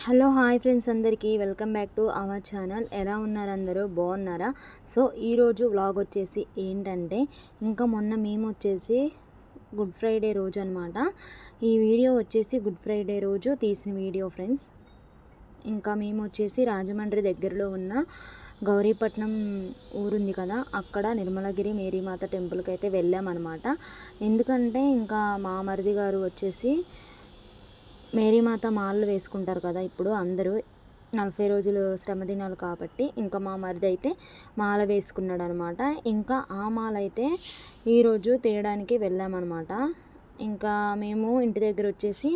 Hello hi friends అందరికీ welcome back to our channel. ఎలా ఉన్నారు అందరూ? బాగున్నారా? సో ఈరోజు వ్లాగ్ వచ్చేసి ఏంటంటే ఇంకా మొన్న మేము వచ్చేసి గుడ్ ఫ్రైడే రోజు అనమాట ఈ వీడియో వచ్చేసి గుడ్ ఫ్రైడే రోజు తీసిన వీడియో ఫ్రెండ్స్. ఇంకా మేము వచ్చేసి రాజమండ్రి దగ్గరలో ఉన్న గౌరీపట్నం ఊరుంది కదా అక్కడ నిర్మలగిరి మేరీమాత టెంపుల్కి అయితే వెళ్ళామన్నమాట. ఎందుకంటే ఇంకా మా మరిది గారు వచ్చేసి మేరీమాత మాలలు వేసుకుంటారు కదా ఇప్పుడు అందరూ నలభై రోజులు శ్రమదినాలు కాబట్టి ఇంకా మా మరిది అయితే మాల వేసుకున్నాడు అనమాట ఇంకా ఆ మాల అయితే ఈరోజు తీయడానికి వెళ్ళామన్నమాట ఇంకా మేము ఇంటి దగ్గర వచ్చేసి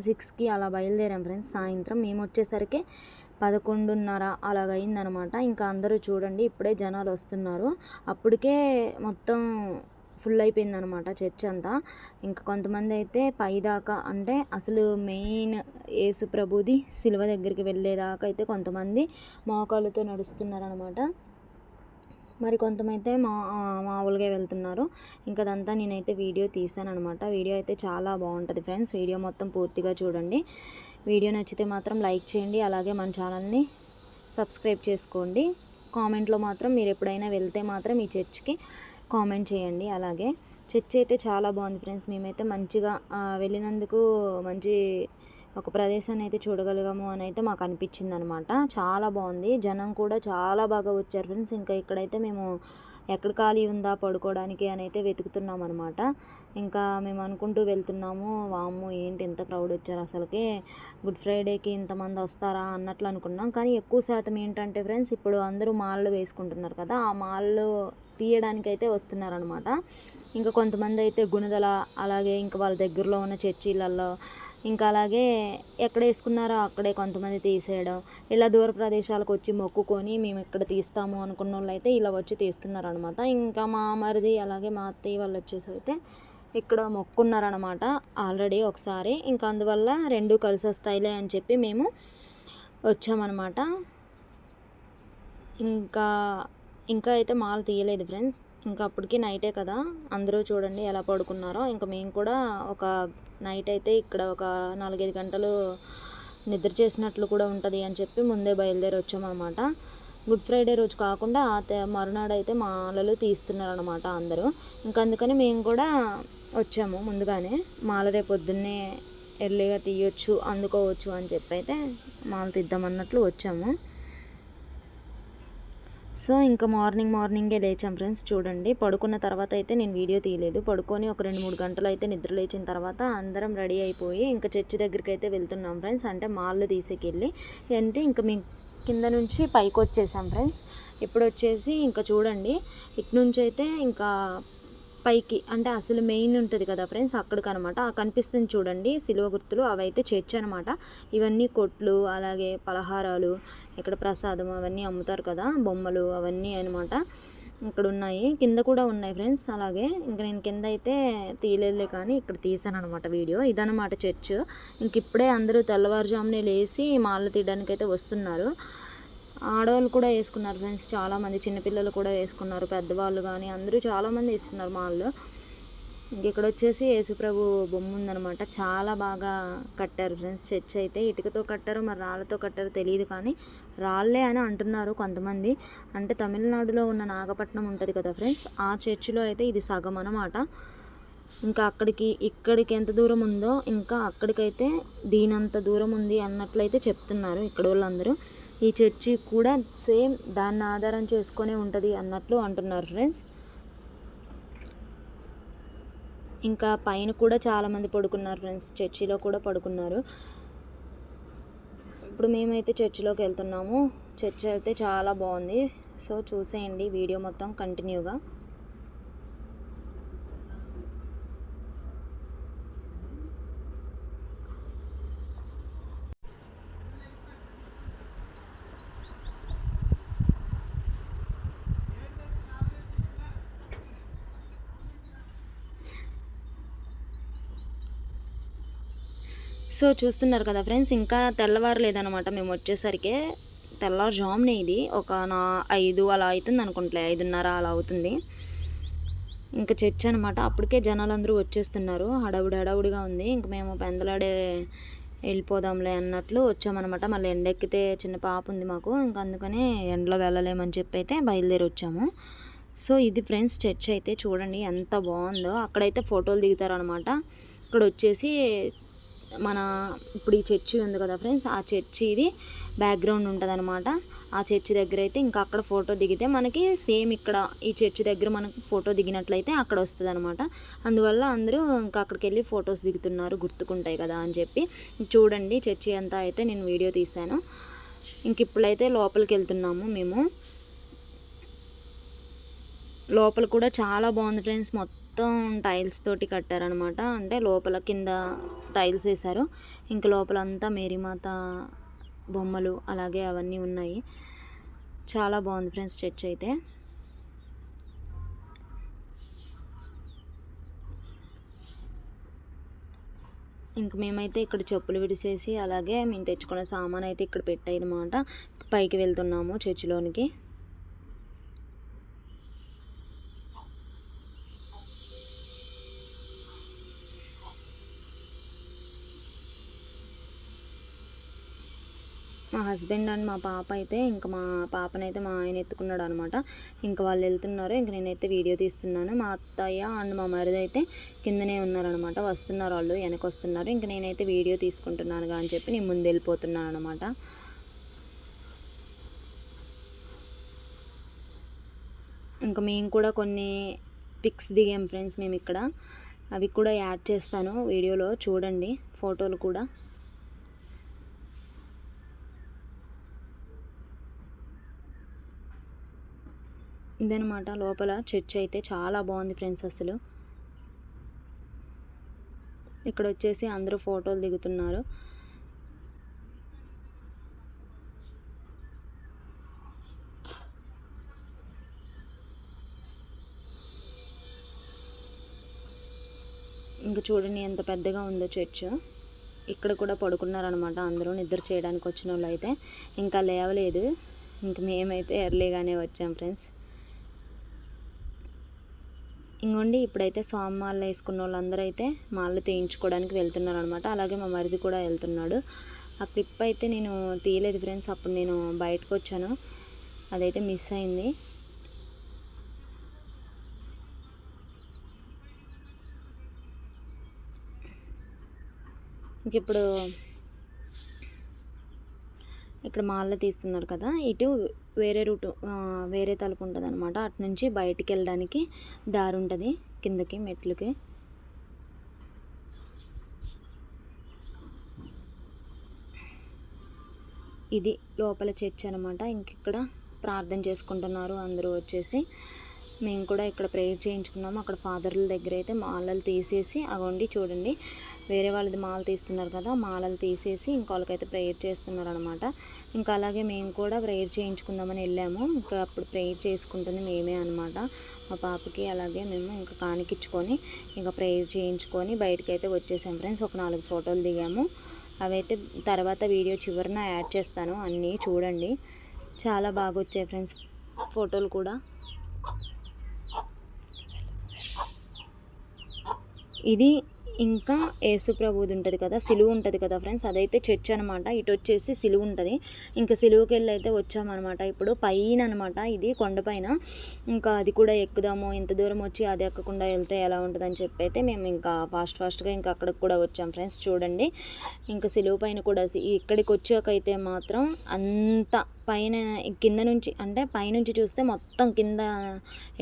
సిక్స్కి అలా బయలుదేరాం ఫ్రెండ్స్. సాయంత్రం మేము వచ్చేసరికి పదకొండున్నర అలాగైందనమాట ఇంకా అందరూ చూడండి ఇప్పుడే జనాలు వస్తున్నారు. అప్పటికే మొత్తం ఫుల్ అయిపోయింది అనమాట చర్చ్ అంతా ఇంకా కొంతమంది అయితే పైదాకా అంటే అసలు మెయిన్ యేసు ప్రభుది సిలువ దగ్గరికి వెళ్ళేదాకా అయితే కొంతమంది మోకాళ్ళతో నడుస్తున్నారనమాట. మరి కొంతమైతే మా మామూలుగా వెళ్తున్నారు. ఇంకా అదంతా నేనైతే వీడియో తీసాను అనమాట వీడియో అయితే చాలా బాగుంటుంది ఫ్రెండ్స్. వీడియో మొత్తం పూర్తిగా చూడండి. వీడియో నచ్చితే మాత్రం లైక్ చేయండి. అలాగే మన ఛానల్ని సబ్స్క్రైబ్ చేసుకోండి. కామెంట్లో మాత్రం మీరు ఎప్పుడైనా వెళ్తే మాత్రం ఈ చర్చ్కి కామెంట్ చేయండి. అలాగే చర్చ్ అయితే చాలా బాగుంది ఫ్రెండ్స్. మేమైతే మంచిగా వెళ్ళినందుకు మంచి ఒక ప్రదేశాన్ని అయితే చూడగలిగాము అని అయితే మాకు అనిపించింది అనమాట చాలా బాగుంది. జనం కూడా చాలా బాగా వచ్చారు ఫ్రెండ్స్. ఇంకా ఇక్కడైతే మేము ఎక్కడ ఖాళీ ఉందా పడుకోవడానికి అని అయితే వెతుకుతున్నాం అనమాట ఇంకా మేము అనుకుంటూ వెళ్తున్నాము వాము ఏంటి ఇంత క్రౌడ్ వచ్చారు అసలుకి? గుడ్ ఫ్రైడేకి ఇంతమంది వస్తారా? అన్నట్లు అనుకున్నాం. కానీ ఎక్కువ శాతం ఏంటంటే ఫ్రెండ్స్ ఇప్పుడు అందరూ మాల్లో వేసుకుంటున్నారు కదా ఆ మాల్లో తీయడానికైతే వస్తున్నారనమాట ఇంకా కొంతమంది అయితే గుణదల అలాగే ఇంకా వాళ్ళ దగ్గరలో ఉన్న చర్చిలలో ఇంకా అలాగే ఎక్కడ వేసుకున్నారో అక్కడే కొంతమంది తీసేయడం ఇలా దూర ప్రదేశాలకు వచ్చి మొక్కుకొని మేము ఇక్కడ తీస్తాము అనుకున్న వాళ్ళు అయితే ఇలా వచ్చి తీస్తున్నారనమాట ఇంకా మా మరిది అలాగే మా అత్తయ్య వాళ్ళు వచ్చేసి అయితే ఇక్కడ మొక్కున్నారనమాట ఆల్రెడీ ఒకసారి. ఇంకా అందువల్ల రెండు కలిసి వస్తాయిలే అని చెప్పి మేము వచ్చామన్నమాట. ఇంకా ఇంకా అయితే మాల తీయలేదు ఫ్రెండ్స్. ఇంకా అప్పటికి నైటే కదా. అందరూ చూడండి ఎలా పడుకున్నారో. ఇంకా మేము కూడా ఒక నైట్ అయితే ఇక్కడ ఒక నాలుగైదు గంటలు నిద్ర చేసినట్లు కూడా ఉంటుంది అని చెప్పి ముందే బయలుదేరి వచ్చామన్నమాట. గుడ్ ఫ్రైడే రోజు కాకుండా మరునాడు అయితే మాలలు తీస్తున్నారనమాట అందరూ. ఇంకా అందుకని మేము కూడా వచ్చాము ముందుగానే. మాల రేపు పొద్దున్నే ఎర్లీగా తీయొచ్చు అందుకోవచ్చు అని చెప్పి అయితే మాల తీద్దామన్నట్లు వచ్చాము. సో ఇంకా మార్నింగ్ మార్నింగే లేచాం ఫ్రెండ్స్ చూడండి. పడుకున్న తర్వాత అయితే నేను వీడియో తీయలేదు. పడుకొని ఒక రెండు మూడు గంటలు అయితే నిద్ర లేచిన తర్వాత అందరం రెడీ అయిపోయి ఇంకా చర్చి దగ్గరికి అయితే వెళ్తున్నాం ఫ్రెండ్స్. అంటే మాల్లో తీసేకెళ్ళి అంటే ఇంకా మీ కింద నుంచి పైకి వచ్చేసాం ఫ్రెండ్స్. ఇప్పుడు వచ్చేసి ఇంకా చూడండి. ఇటు నుంచి అయితే ఇంకా పైకి అంటే అసలు మెయిన్ ఉంటుంది కదా ఫ్రెండ్స్ అక్కడికి అనమాట కనిపిస్తుంది చూడండి సిలువ గుర్తులు అవైతే చర్చ్ అనమాట ఇవన్నీ కొట్లు అలాగే పలహారాలు ఇక్కడ ప్రసాదం అవన్నీ అమ్ముతారు కదా బొమ్మలు అవన్నీ అనమాట. ఇక్కడ ఉన్నాయి కింద కూడా ఉన్నాయి ఫ్రెండ్స్ అలాగే ఇంకా నేను కింద అయితే తీయలేదులే కానీ ఇక్కడ తీసాను అనమాట వీడియో. ఇదనమాట చర్చ్. ఇంక ఇప్పుడే అందరూ తెల్లవారుజామునే లేచి మాల తీయడానికి అయితే వస్తున్నారు. ఆడవాళ్ళు కూడా వేసుకున్నారు ఫ్రెండ్స్ చాలామంది చిన్నపిల్లలు కూడా వేసుకున్నారు పెద్దవాళ్ళు కానీ అందరూ చాలామంది వేసుకున్నారు మాల్లో ఇక్కడ వచ్చేసి యేసుప్రభు బొమ్మ ఉందనమాట చాలా బాగా కట్టారు ఫ్రెండ్స్ చర్చ్ అయితే. ఇటుకతో కట్టారు మరి రాళ్ళతో కట్టారు తెలియదు కానీ రాళ్ళే అని అంటున్నారు కొంతమంది. అంటే తమిళనాడులో ఉన్న నాగపట్నం ఉంటుంది కదా ఫ్రెండ్స్ ఆ చర్చిలో అయితే ఇది సగం అనమాట ఇంకా అక్కడికి ఇక్కడికి ఎంత దూరం ఉందో ఇంకా అక్కడికైతే దీనంత దూరం ఉంది అన్నట్లయితే చెప్తున్నారు ఇక్కడ వాళ్ళందరూ. ఈ చర్చి కూడా సేమ్ దాన్ని ఆధారం చేసుకొని ఉంటుంది అన్నట్లు అంటున్నారు ఫ్రెండ్స్. ఇంకా పైన కూడా చాలామంది పడుకున్నారు ఫ్రెండ్స్. చర్చిలో కూడా పడుకున్నారు. ఇప్పుడు మేమైతే చర్చిలోకి వెళ్తున్నాము. చర్చి అయితే చాలా బాగుంది. సో చూసేయండి వీడియో మొత్తం కంటిన్యూగా. సో చూస్తున్నారు కదా ఫ్రెండ్స్ ఇంకా తెల్లవారలేదనమాట మేము వచ్చేసరికి. తెల్లవారుజామునే ఇది ఒక నా ఐదు అలా అవుతుంది అనుకుంటలే ఐదున్నర అలా అవుతుంది. ఇంకా చర్చ్ అనమాట అప్పటికే జనాలందరూ వచ్చేస్తున్నారు. హడావుడి హడావుడిగా ఉంది ఇంక మేము పెందలాడే వెళ్ళిపోదాంలే అన్నట్లు వచ్చామన్నమాట. మళ్ళీ ఎండెక్కితే చిన్న పాప ఉంది మాకు ఇంకా అందుకని ఎండలో వెళ్ళలేమని చెప్పి అయితే బయలుదేరి వచ్చాము. సో ఇది ఫ్రెండ్స్ చర్చ్ అయితే చూడండి ఎంత బాగుందో. అక్కడైతే ఫోటోలు దిగుతారనమాట ఇక్కడ వచ్చేసి మన ఇప్పుడు ఈ చర్చి ఉంది కదా ఫ్రెండ్స్ ఆ చర్చి ఇది బ్యాక్గ్రౌండ్ ఉంటుంది అనమాట ఆ చర్చి దగ్గర అయితే ఇంకా అక్కడ ఫోటో దిగితే మనకి సేమ్ ఇక్కడ ఈ చర్చి దగ్గర మనకు ఫోటో దిగినట్లయితే అక్కడ వస్తుంది అనమాట అందువల్ల అందరూ ఇంకా అక్కడికి వెళ్ళి ఫొటోస్ దిగుతున్నారు గుర్తుకుంటాయి కదా అని చెప్పి. చూడండి చర్చి అంతా అయితే నేను వీడియో తీశాను. ఇంక ఇప్పుడైతే లోపలికి వెళ్తున్నాము మేము. లోపల కూడా చాలా బాగుంది ఫ్రెండ్స్ మొత్తం మొత్తం టైల్స్ తోటి కట్టారనమాట. అంటే లోపల కింద టైల్స్ వేశారు. ఇంక లోపల అంతా మేరీమాత బొమ్మలు అలాగే అవన్నీ ఉన్నాయి. చాలా బాగుంది ఫ్రెండ్స్ చర్చ్ అయితే. ఇంక మేమైతే ఇక్కడ చెప్పులు విడిసేసి అలాగే మేము తెచ్చుకున్న సామాన్ అయితే ఇక్కడ పెట్టాయి అనమాట పైకి వెళ్తున్నాము చర్చిలోనికి. మా హస్బెండ్ అండ్ మా పాప అయితే ఇంకా మా పాపనైతే మా ఆయన ఎత్తుకున్నాడు అనమాట ఇంకా వాళ్ళు వెళ్తున్నారు ఇంక నేనైతే వీడియో తీస్తున్నాను. మా అత్తయ్య అండ్ మా మరిది అయితే కిందనే ఉన్నారనమాట. వస్తున్నారు వాళ్ళు వెనక వస్తున్నారు ఇంక నేనైతే వీడియో తీసుకుంటున్నాను అని చెప్పి నేను ముందు వెళ్ళిపోతున్నాను అనమాట ఇంకా మేము కూడా కొన్ని పిక్స్ దిగాం ఫ్రెండ్స్ మేము ఇక్కడ. అవి కూడా యాడ్ చేస్తాను వీడియోలో చూడండి ఫోటోలు కూడా. ఇదనమాట లోపల. చర్చ్ అయితే చాలా బాగుంది ఫ్రెండ్స్ అసలు. ఇక్కడ వచ్చేసి అందరూ ఫోటోలు దిగుతున్నారు. ఇంకా చూడండి ఎంత పెద్దగా ఉందో చర్చ్. ఇక్కడ కూడా పడుకున్నారనమాట అందరూ నిద్ర చేయడానికి వచ్చిన వాళ్ళు అయితే ఇంకా లేవలేదు. ఇంక మేమైతే ఎర్లీగానే వచ్చాం ఫ్రెండ్స్. ఇంకోండి ఇప్పుడైతే మాల వేసుకున్న వాళ్ళందరూ అయితే మాలలు తీయించుకోవడానికి వెళ్తున్నారు అనమాట అలాగే మా మరిది కూడా వెళ్తున్నాడు. ఆ క్లిప్ అయితే నేను తీయలేదు ఫ్రెండ్స్. అప్పుడు నేను బయటకు వచ్చాను. అదైతే మిస్ అయింది. ఇంక ఇప్పుడు ఇక్కడ మాల్లో తీస్తున్నారు కదా ఇటు వేరే రూటు వేరే తలుపు ఉంటుంది అనమాట అటు నుంచి బయటికి వెళ్ళడానికి దారి ఉంటుంది కిందకి మెట్లకి. ఇది లోపల చర్చ్ అనమాట ఇంకిక్కడ ప్రార్థన చేసుకుంటున్నారు అందరూ వచ్చేసి. మేము కూడా ఇక్కడ ప్రేయర్ చేయించుకున్నాము. అక్కడ ఫాదర్ల దగ్గర అయితే మాలలు తీసేసి అగొండి చూడండి. వేరే వాళ్ళది మాల తీస్తున్నారు కదా మాలలు తీసేసి ఇంకొకరికైతే ప్రేయర్ చేస్తున్నారు అనమాట ఇంకా అలాగే మేము కూడా ప్రేయర్ చేయించుకుందామని వెళ్ళాము. ఇంకా అప్పుడు ప్రేయర్ చేసుకుంటుంది మేమే అనమాట. మా పాపకి అలాగే మేము ఇంకా కానికిచ్చుకొని ఇంకా ప్రేయర్ చేయించుకొని బయటకైతే వచ్చేసాం ఫ్రెండ్స్. ఒక నాలుగు ఫోటోలు దిగాము. అవైతే తర్వాత వీడియో చివరిన యాడ్ చేస్తాను. అన్నీ చూడండి. చాలా బాగా వచ్చాయి ఫ్రెండ్స్ ఫోటోలు కూడా. ఇది ఇంకా ప్రభుది ఉంటుంది కదా సిలువు ఉంటుంది కదా ఫ్రెండ్స్ అదైతే చర్చ్ అనమాట ఇటు వచ్చేసి సిలువు ఉంటుంది. ఇంకా సిలువుకి వెళ్ళి అయితే వచ్చామన్నమాట. ఇప్పుడు పైన అనమాట ఇది కొండపైన ఇంకా అది కూడా ఎక్కుదాము ఇంత దూరం వచ్చి అది ఎక్కకుండా వెళ్తే ఎలా ఉంటుందని చెప్పి అయితే మేము ఇంకా ఫాస్ట్ ఫాస్ట్గా ఇంకా అక్కడికి కూడా వచ్చాం ఫ్రెండ్స్ చూడండి. ఇంకా సిలువు పైన కూడా ఇక్కడికి వచ్చాకైతే మాత్రం అంత పైన కింద నుంచి అంటే పైనుంచి చూస్తే మొత్తం కింద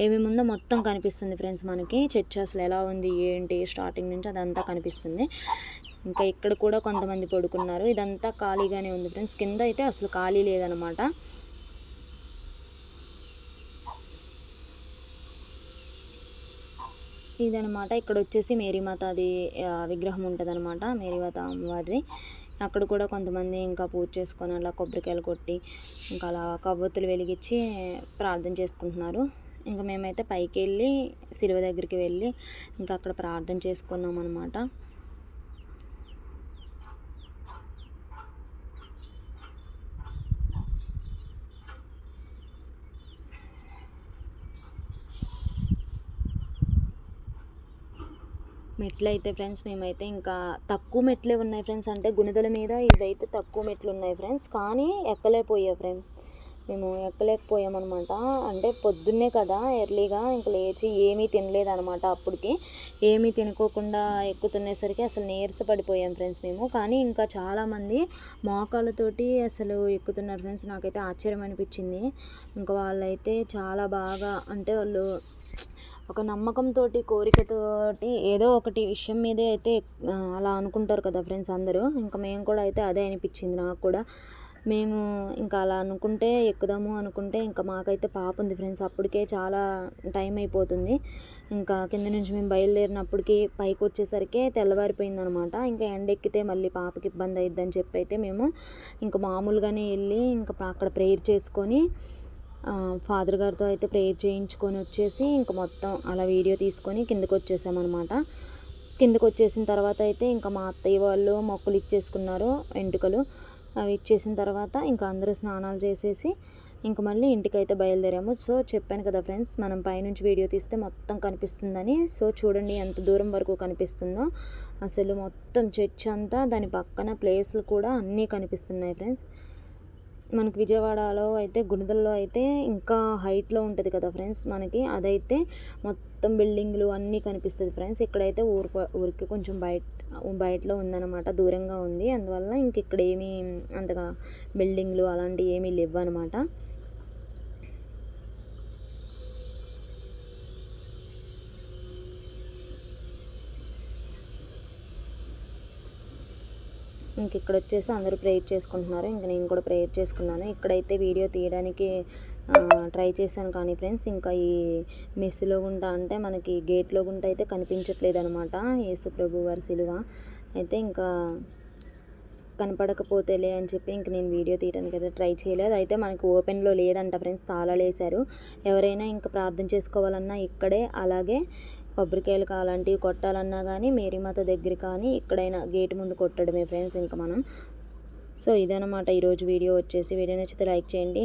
ఏమేమి ఉందో మొత్తం కనిపిస్తుంది ఫ్రెండ్స్ మనకి. చర్చ్ అసలు ఎలా ఉంది ఏంటి స్టార్టింగ్ నుంచి అదంతా కనిపిస్తుంది. ఇంకా ఇక్కడ కూడా కొంతమంది పడుకున్నారు. ఇదంతా ఖాళీగానే ఉంది ఫ్రెండ్స్. కింద అయితే అసలు ఖాళీ లేదనమాట. ఇదనమాట. ఇక్కడ వచ్చేసి మేరీమాత అది విగ్రహం ఉంటుంది అనమాట మేరీమాత అమ్మవారిది. అక్కడ కూడా కొంతమంది ఇంకా పూజ చేసుకొని అలా కొబ్బరికాయలు కొట్టి ఇంకా అలా కవ్వొత్తులు వెలిగించి ప్రార్థన చేసుకుంటున్నారు. ఇంకా మేమైతే పైకి వెళ్ళి శిలువ దగ్గరికి వెళ్ళి ఇంకా అక్కడ ప్రార్థన చేసుకున్నాం అనమాట మెట్లు అయితే ఫ్రెండ్స్ మేమైతే ఇంకా తక్కువ మెట్లే ఉన్నాయి ఫ్రెండ్స్ అంటే గుణదల మీద ఇదైతే తక్కువ మెట్లు ఉన్నాయి ఫ్రెండ్స్ కానీ ఎక్కలేకపోయా ఫ్రెండ్స్ మేము ఎక్కలేకపోయామన్నమాట అంటే పొద్దున్నే కదా ఎర్లీగా ఇంక లేచి ఏమీ తినలేదన్నమాట అప్పటికి. ఏమీ తినుకోకుండా ఎక్కుతునేసరికి అసలు నీరస పడిపోయాం ఫ్రెండ్స్ మేము. కానీ ఇంకా చాలామంది మోకాళ్ళతోటి అసలు ఎక్కుతున్నారు ఫ్రెండ్స్ నాకైతే ఆశ్చర్యం అనిపించింది. ఇంకా వాళ్ళైతే చాలా బాగా అంటే వాళ్ళు ఒక నమ్మకంతో కోరికతోటి ఏదో ఒకటి విషయం మీదే అయితే అలా అనుకుంటారు కదా ఫ్రెండ్స్ అందరూ. ఇంకా మేము కూడా అయితే అదే అనిపించింది నాకు కూడా. మేము ఇంకా అలా అనుకుంటే ఎక్కుదాము అనుకుంటే ఇంకా మాకైతే పాప ఉంది ఫ్రెండ్స్. అప్పటికే చాలా టైం అయిపోతుంది. ఇంకా కింద నుంచి మేము బయలుదేరినప్పటికి పైకి వచ్చేసరికి తెల్లవారిపోయింది అనమాట ఇంకా ఎండ ఎక్కితే మళ్ళీ పాపకి ఇబ్బంది అయిద్దని చెప్పి అయితే మేము ఇంకా మామూలుగానే వెళ్ళి ఇంకా అక్కడ ప్రేయర్ చేసుకొని ఫాదర్ గారితో అయితే ప్రేయర్ చేయించుకొని వచ్చేసి ఇంకా మొత్తం అలా వీడియో తీసుకొని కిందకు వచ్చేసామన్నమాట. కిందకు వచ్చేసిన తర్వాత అయితే ఇంకా మా అత్తయ్య వాళ్ళు మొక్కలు ఇచ్చేసుకున్నారు వెంట్రుకలు అవి ఇచ్చేసిన తర్వాత ఇంకా అందరూ స్నానాలు చేసేసి ఇంకా మళ్ళీ ఇంటికి అయితే బయలుదేరాము. సో చెప్పాను కదా ఫ్రెండ్స్ మనం పైనుంచి వీడియో తీస్తే మొత్తం కనిపిస్తుందని. సో చూడండి ఎంత దూరం వరకు కనిపిస్తుందో. అసలు మొత్తం చర్చ్ అంతా దాని పక్కన ప్లేస్లు కూడా అన్నీ కనిపిస్తున్నాయి ఫ్రెండ్స్. మనకి విజయవాడలో అయితే గుణదల్లో అయితే ఇంకా హైట్లో ఉంటుంది కదా ఫ్రెండ్స్ మనకి. అదైతే మొత్తం బిల్డింగ్లు అన్నీ కనిపిస్తుంది ఫ్రెండ్స్. ఇక్కడైతే ఊరు ఊరికి కొంచెం బయట బయటలో ఉందన్నమాట దూరంగా ఉంది. అందువల్ల ఇంక ఇక్కడ ఏమీ అంతగా బిల్డింగ్లు అలాంటివి ఏమీ లేవు అనమాట ఇంక ఇక్కడ వచ్చేసి అందరూ ప్రేయర్ చేసుకుంటున్నారు. ఇంక నేను కూడా ప్రేయర్ చేసుకున్నాను. ఇక్కడైతే వీడియో తీయడానికి ట్రై చేశాను కానీ ఫ్రెండ్స్ ఇంకా ఈ మెస్సులో గుంట అంటే మనకి గేట్లో గుంట అయితే కనిపించట్లేదు అనమాట యేసు ప్రభు వారి సిలువ. అయితే ఇంకా కనపడకపోతేలే అని చెప్పి ఇంక నేను వీడియో తీయడానికి అయితే ట్రై చేయలేదు. అయితే మనకి ఓపెన్లో లేదంట ఫ్రెండ్స్ తాళాలు వేశారు ఎవరైనా ఇంకా ప్రార్థన చేసుకోవాలన్నా ఇక్కడే అలాగే కొబ్బరికాయలు కావాలంటే కొట్టాలన్నా కానీ మేరీమాత దగ్గర కానీ ఇక్కడైనా గేట్ ముందు కొట్టడమే ఫ్రెండ్స్ ఇంకా మనం. సో ఇదనమాట ఈరోజు వీడియో. వచ్చేసి వీడియో నచ్చితే లైక్ చేయండి.